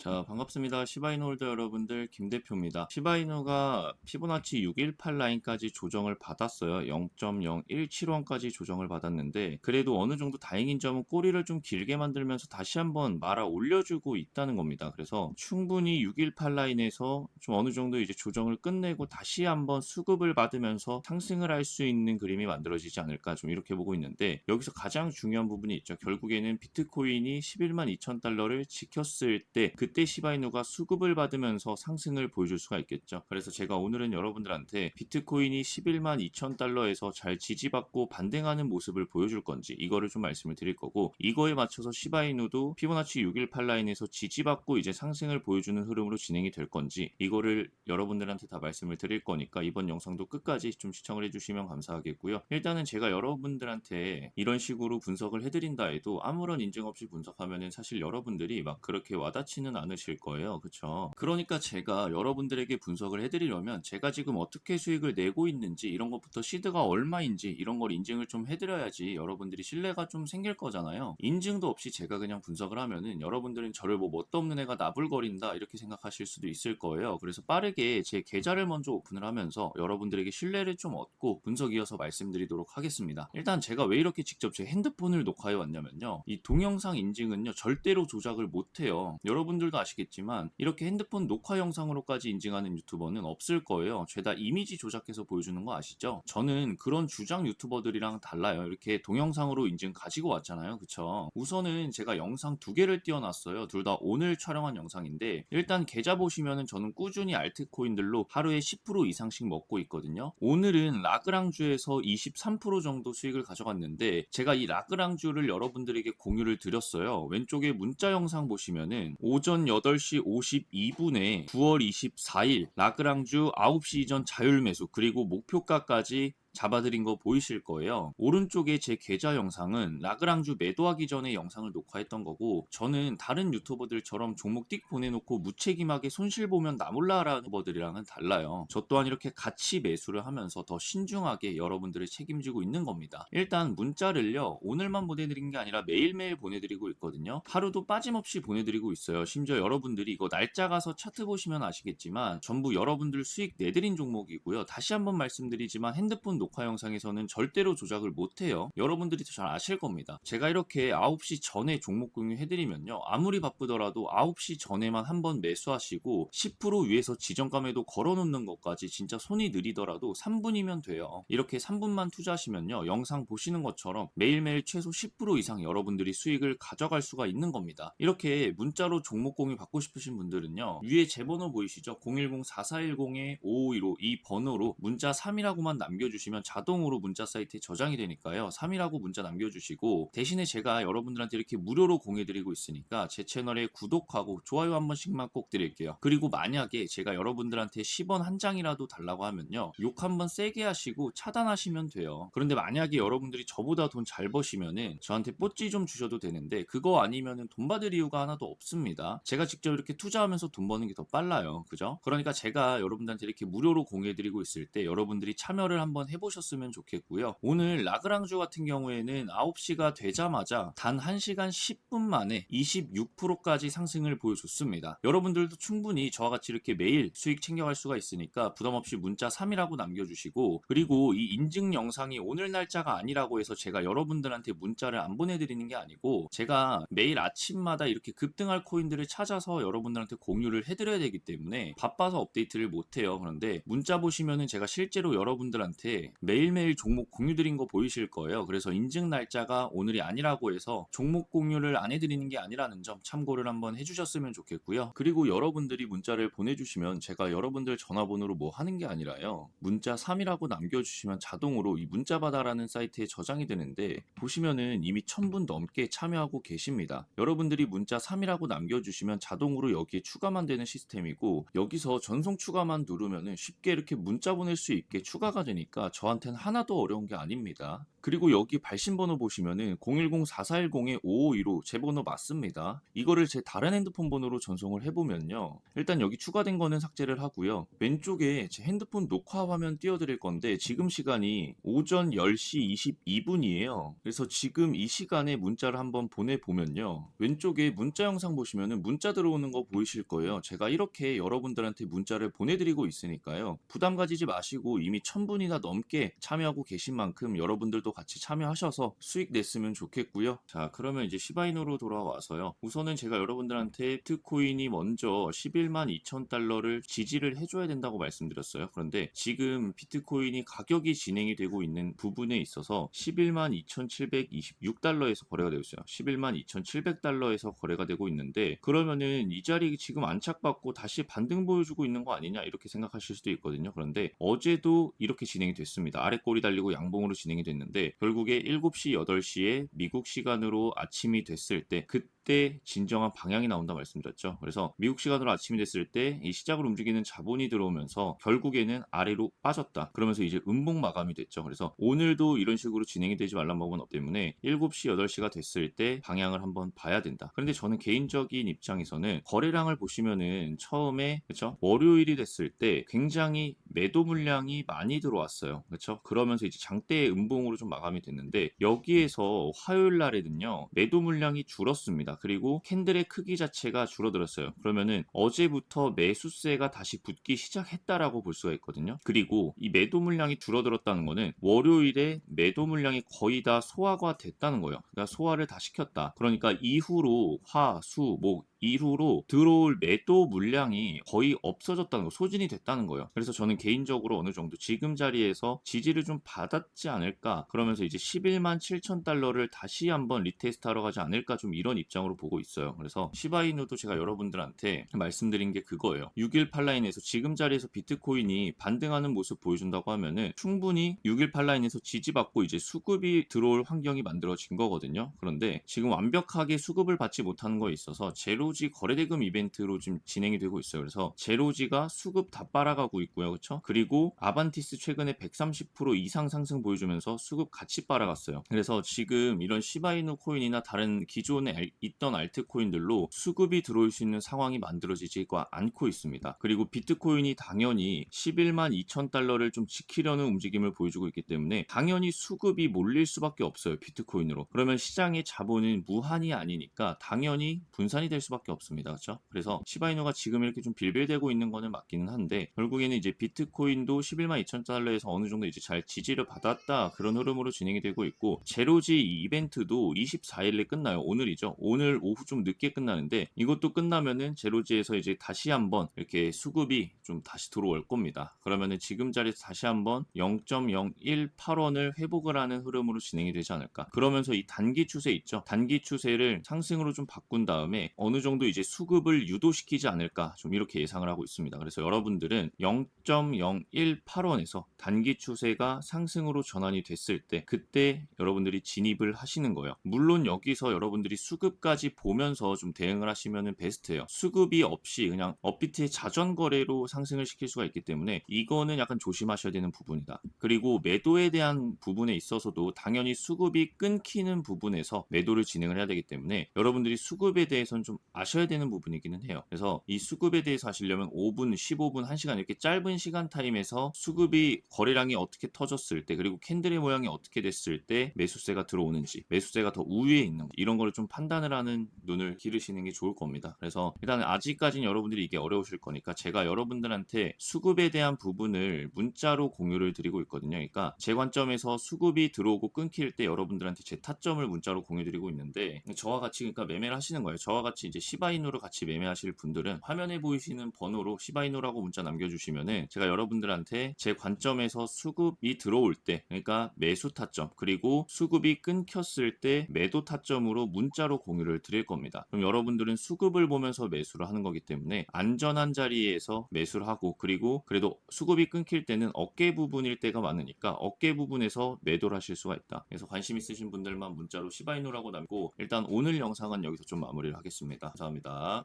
자, 반갑습니다. 시바이노 홀더 여러분들, 김 대표입니다. 시바이노가 피보나치 618 라인까지 조정을 받았어요. 0.017원까지 조정을 받았는데, 그래도 어느 정도 다행인 점은 꼬리를 좀 길게 만들면서 다시 한번 말아 올려주고 있다는 겁니다. 그래서 충분히 618 라인에서 좀 어느 정도 이제 조정을 끝내고 다시 한번 수급을 받으면서 상승을 할 수 있는 그림이 만들어지지 않을까 좀 이렇게 보고 있는데, 여기서 가장 중요한 부분이 있죠. 결국에는 비트코인이 11만 2천 달러를 지켰을 때, 그때 시바이누가 수급을 받으면서 상승을 보여줄 수가 있겠죠. 그래서 제가 오늘은 여러분들한테 비트코인이 11만 2천 달러에서 잘 지지받고 반등하는 모습을 보여줄 건지 이거를 좀 말씀을 드릴 거고 이거에 맞춰서 시바이누도 피보나치 618 라인에서 지지받고 이제 상승을 보여주는 흐름으로 진행이 될 건지 이거를 여러분들한테 다 말씀을 드릴 거니까 이번 영상도 끝까지 좀 시청을 해주시면 감사하겠고요. 일단은 제가 여러분들한테 이런 식으로 분석을 해드린다 해도 아무런 인증 없이 분석하면은 사실 여러분들이 막 그렇게 와닿지는 않으실 거예요. 그쵸? 그러니까 제가 여러분들에게 분석을 해드리려면 제가 지금 어떻게 수익을 내고 있는지 이런 것부터 시드가 얼마인지 이런 걸 인증을 좀 해드려야지 여러분들이 신뢰가 좀 생길 거잖아요. 인증도 없이 제가 그냥 분석을 하면은 여러분들은 저를 뭐 뭣도 없는 애가 나불거린다 이렇게 생각하실 수도 있을 거예요. 그래서 빠르게 제 계좌를 먼저 오픈을 하면서 여러분들에게 신뢰를 좀 얻고 분석 이어서 말씀드리도록 하겠습니다. 일단 제가 왜 이렇게 직접 제 핸드폰을 녹화해 왔냐면요. 이 동영상 인증은요 절대로 조작을 못해요. 여러분들 도 아시겠지만 이렇게 핸드폰 녹화 영상으로까지 인증하는 유튜버는 없을 거예요. 죄다 이미지 조작해서 보여주는 거 아시죠? 저는 그런 주장 유튜버들이랑 달라요. 이렇게 동영상으로 인증 가지고 왔잖아요. 그쵸? 우선은 제가 영상 두 개를 띄워놨어요. 둘 다 오늘 촬영한 영상인데 일단 계좌 보시면은 저는 꾸준히 알트코인들로 하루에 10% 이상씩 먹고 있거든요. 오늘은 라그랑주에서 23% 정도 수익을 가져갔는데 제가 이 라그랑주를 여러분들에게 공유를 드렸어요. 왼쪽에 문자 영상 보시면은 오전 8시 52분에 9월 24일 라그랑주 9시 이전 자율 매수 그리고 목표가까지 잡아드린 거 보이실 거예요. 오른쪽에 제 계좌 영상은 라그랑주 매도하기 전에 영상을 녹화했던 거고 저는 다른 유튜버들처럼 종목 띡 보내놓고 무책임하게 손실 보면 나 몰라라는 유튜버들이랑은 달라요. 저 또한 이렇게 같이 매수를 하면서 더 신중하게 여러분들을 책임지고 있는 겁니다. 일단 문자를요 오늘만 보내드린 게 아니라 매일매일 보내드리고 있거든요. 하루도 빠짐없이 보내드리고 있어요. 심지어 여러분들이 이거 날짜 가서 차트 보시면 아시겠지만 전부 여러분들 수익 내드린 종목이고요. 다시 한번 말씀드리지만 핸드폰 녹화 영상에서는 절대로 조작을 못해요. 여러분들이 더 잘 아실 겁니다. 제가 이렇게 9시 전에 종목 공유 해드리면요. 아무리 바쁘더라도 9시 전에만 한 번 매수하시고 10% 위에서 지정감에도 걸어놓는 것까지 진짜 손이 느리더라도 3분이면 돼요. 이렇게 3분만 투자하시면요. 영상 보시는 것처럼 매일매일 최소 10% 이상 여러분들이 수익을 가져갈 수가 있는 겁니다. 이렇게 문자로 종목 공유 받고 싶으신 분들은요. 위에 제 번호 보이시죠? 010-4410-5515이 번호로 문자 3이라고만 남겨주시면 자동으로 문자 사이트에 저장이 되니까요. 3이라고 문자 남겨주시고 대신에 제가 여러분들한테 이렇게 무료로 공유드리고 있으니까 제 채널에 구독하고 좋아요 한 번씩만 꼭 드릴게요. 그리고 만약에 제가 여러분들한테 10원 한 장이라도 달라고 하면요. 욕 한번 세게 하시고 차단하시면 돼요. 그런데 만약에 여러분들이 저보다 돈 잘 버시면은 저한테 뽀찌 좀 주셔도 되는데 그거 아니면은 돈 받을 이유가 하나도 없습니다. 제가 직접 이렇게 투자하면서 돈 버는 게 더 빨라요. 그죠? 그러니까 제가 여러분들한테 이렇게 무료로 공유해드리고 있을 때 여러분들이 참여를 한번 해보 셨으면 좋겠고요. 오늘 라그랑주 같은 경우에는 9시가 되자마자 단 1시간 10분 만에 26%까지 상승을 보여줬습니다. 여러분들도 충분히 저와 같이 이렇게 매일 수익 챙겨갈 수가 있으니까 부담없이 문자 3이라고 남겨주시고 그리고 이 인증 영상이 오늘 날짜가 아니라고 해서 제가 여러분들한테 문자를 안 보내드리는 게 아니고 제가 매일 아침마다 이렇게 급등할 코인들을 찾아서 여러분들한테 공유를 해드려야 되기 때문에 바빠서 업데이트를 못해요. 그런데 문자 보시면은 제가 실제로 여러분들한테 매일매일 종목 공유드린 거 보이실 거예요. 그래서 인증 날짜가 오늘이 아니라고 해서 종목 공유를 안 해드리는 게 아니라는 점 참고를 한번 해주셨으면 좋겠고요. 그리고 여러분들이 문자를 보내주시면 제가 여러분들 전화번호로 뭐 하는 게 아니라요. 문자 3이라고 남겨주시면 자동으로 이 문자바다라는 사이트에 저장이 되는데 보시면은 이미 1000분 넘게 참여하고 계십니다. 여러분들이 문자 3이라고 남겨주시면 자동으로 여기에 추가만 되는 시스템이고 여기서 전송 추가만 누르면은 쉽게 이렇게 문자 보낼 수 있게 추가가 되니까 저한테는 하나도 어려운 게 아닙니다. 그리고 여기 발신 번호 보시면은 010-4410-5515 제 번호 맞습니다. 이거를 제 다른 핸드폰 번호로 전송을 해보면요. 일단 여기 추가된 거는 삭제를 하고요. 왼쪽에 제 핸드폰 녹화 화면 띄워드릴 건데 지금 시간이 오전 10시 22분이에요. 그래서 지금 이 시간에 문자를 한번 보내보면요. 왼쪽에 문자 영상 보시면은 문자 들어오는 거 보이실 거예요. 제가 이렇게 여러분들한테 문자를 보내드리고 있으니까요. 부담 가지지 마시고 이미 1000분이나 넘게 참여하고 계신 만큼 여러분들도 같이 참여하셔서 수익 냈으면 좋겠고요. 자, 그러면 이제 시바이노로 돌아와서요. 우선은 제가 여러분들한테 비트코인이 먼저 11만 2천 달러를 지지를 해줘야 된다고 말씀드렸어요. 그런데 지금 비트코인이 가격이 진행이 되고 있는 부분에 있어서 11만 2,726달러에서 거래가 되고 있어요. 11만 2,700달러에서 거래가 되고 있는데 그러면은 이 자리 지금 안착받고 다시 반등 보여주고 있는 거 아니냐 이렇게 생각하실 수도 있거든요. 그런데 어제도 이렇게 진행이 됐습니다. 아래 꼬리 달리고 양봉으로 진행이 됐는데 결국에 7시, 8시에 미국 시간으로 아침이 됐을 때 그때 진정한 방향이 나온다 말씀드렸죠. 그래서 미국 시간으로 아침이 됐을 때 이 시작을 움직이는 자본이 들어오면서 결국에는 아래로 빠졌다. 그러면서 이제 음봉 마감이 됐죠. 그래서 오늘도 이런 식으로 진행이 되지 말란 법은 없기 때문에 7시, 8시가 됐을 때 방향을 한번 봐야 된다. 그런데 저는 개인적인 입장에서는 거래량을 보시면은 처음에 그렇죠? 월요일이 됐을 때 굉장히 매도 물량이 많이 들어왔어요. 그렇죠? 그러면서 이제 장대의 음봉으로 좀 마감이 됐는데 여기에서 화요일 날에는요. 매도 물량이 줄었습니다. 그리고 캔들의 크기 자체가 줄어들었어요. 그러면은 어제부터 매수세가 다시 붙기 시작했다라고 볼 수가 있거든요. 그리고 이 매도 물량이 줄어들었다는 거는 월요일에 매도 물량이 거의 다 소화가 됐다는 거예요. 그러니까 소화를 다 시켰다. 그러니까 이후로 화, 수, 목 이후로 들어올 매도 물량이 거의 없어졌다는 거, 소진이 됐다는 거예요. 그래서 저는 개인적으로 어느 정도 지금 자리에서 지지를 좀 받았지 않을까. 그러면서 이제 11만 7천 달러를 다시 한번 리테스트 하러 가지 않을까 좀 이런 입장으로 보고 있어요. 그래서 시바이누도 제가 여러분들한테 말씀드린 게 그거예요. 6일 팔라인에서 지금 자리에서 비트코인이 반등하는 모습 보여준다고 하면은 충분히 6일 팔라인에서 지지받고 이제 수급이 들어올 환경이 만들어진 거거든요. 그런데 지금 완벽하게 수급을 받지 못하는 거에 있어서 제로 제로지 거래대금 이벤트로 지금 진행이 되고 있어요. 그래서 제로지가 수급 다 빨아가고 있고요. 그렇죠? 그리고 아반티스 최근에 130% 이상 상승 보여주면서 수급 같이 빨아갔어요. 그래서 지금 이런 시바이누 코인이나 다른 기존에 알- 있던 알트코인들로 수급이 들어올 수 있는 상황이 만들어지지가 않고 있습니다. 그리고 비트코인이 당연히 11만 2천 달러를 좀 지키려는 움직임을 보여주고 있기 때문에 당연히 수급이 몰릴 수밖에 없어요. 비트코인으로. 그러면 시장의 자본은 무한이 아니니까 당연히 분산이 될 수밖에 없습니다. 그렇죠? 그래서 시바이누가 지금 이렇게 좀 빌빌대고 있는 거는 맞기는 한데 결국에는 이제 비트코인도 11만 2천 달러에서 어느 정도 이제 잘 지지를 받았다 그런 흐름으로 진행이 되고 있고 제로지 이 이벤트도 24일에 끝나요. 오늘이죠. 오늘 오후 좀 늦게 끝나는데 이것도 끝나면은 제로지에서 이제 다시 한번 이렇게 수급이 좀 다시 들어올 겁니다. 그러면은 지금 자리에서 다시 한번 0.018원을 회복을 하는 흐름으로 진행이 되지 않을까. 그러면서 이 단기 추세 있죠. 단기 추세를 상승으로 좀 바꾼 다음에 어느 정도 이제 수급을 유도시키지 않을까 좀 이렇게 예상을 하고 있습니다. 그래서 여러분들은 0.018원에서 단기 추세가 상승으로 전환이 됐을 때 그때 여러분들이 진입을 하시는 거예요. 물론 여기서 여러분들이 수급까지 보면서 좀 대응을 하시면 베스트예요. 수급이 없이 그냥 업비트의 자전 거래로 상승을 시킬 수가 있기 때문에 이거는 약간 조심하셔야 되는 부분이다. 그리고 매도에 대한 부분에 있어서도 당연히 수급이 끊기는 부분에서 매도를 진행을 해야 되기 때문에 여러분들이 수급에 대해서는 좀 아셔야 되는 부분이기는 해요. 그래서 이 수급에 대해서 하시려면 5분, 15분, 1시간 이렇게 짧은 시간 타임에서 수급이 거래량이 어떻게 터졌을 때 그리고 캔들의 모양이 어떻게 됐을 때 매수세가 들어오는지 매수세가 더 우위에 있는 거 이런 거를 좀 판단을 하는 눈을 기르시는 게 좋을 겁니다. 그래서 일단 아직까지는 여러분들이 이게 어려우실 거니까 제가 여러분들한테 수급에 대한 부분을 문자로 공유를 드리고 있거든요. 그러니까 제 관점에서 수급이 들어오고 끊길 때 여러분들한테 제 타점을 문자로 공유 드리고 있는데 저와 같이 그러니까 매매를 하시는 거예요. 저와 같이 이제 시바이누로 같이 매매하실 분들은 화면에 보이시는 번호로 시바이누라고 문자 남겨주시면은 제가 여러분들한테 제 관점에서 수급이 들어올 때 그러니까 매수 타점 그리고 수급이 끊겼을 때 매도 타점으로 문자로 공유를 드릴 겁니다. 그럼 여러분들은 수급을 보면서 매수를 하는 거기 때문에 안전한 자리에서 매수를 하고 그리고 그래도 수급이 끊길 때는 어깨 부분일 때가 많으니까 어깨 부분에서 매도를 하실 수가 있다. 그래서 관심 있으신 분들만 문자로 시바이누라고 남고 일단 오늘 영상은 여기서 좀 마무리를 하겠습니다. 감사합니다.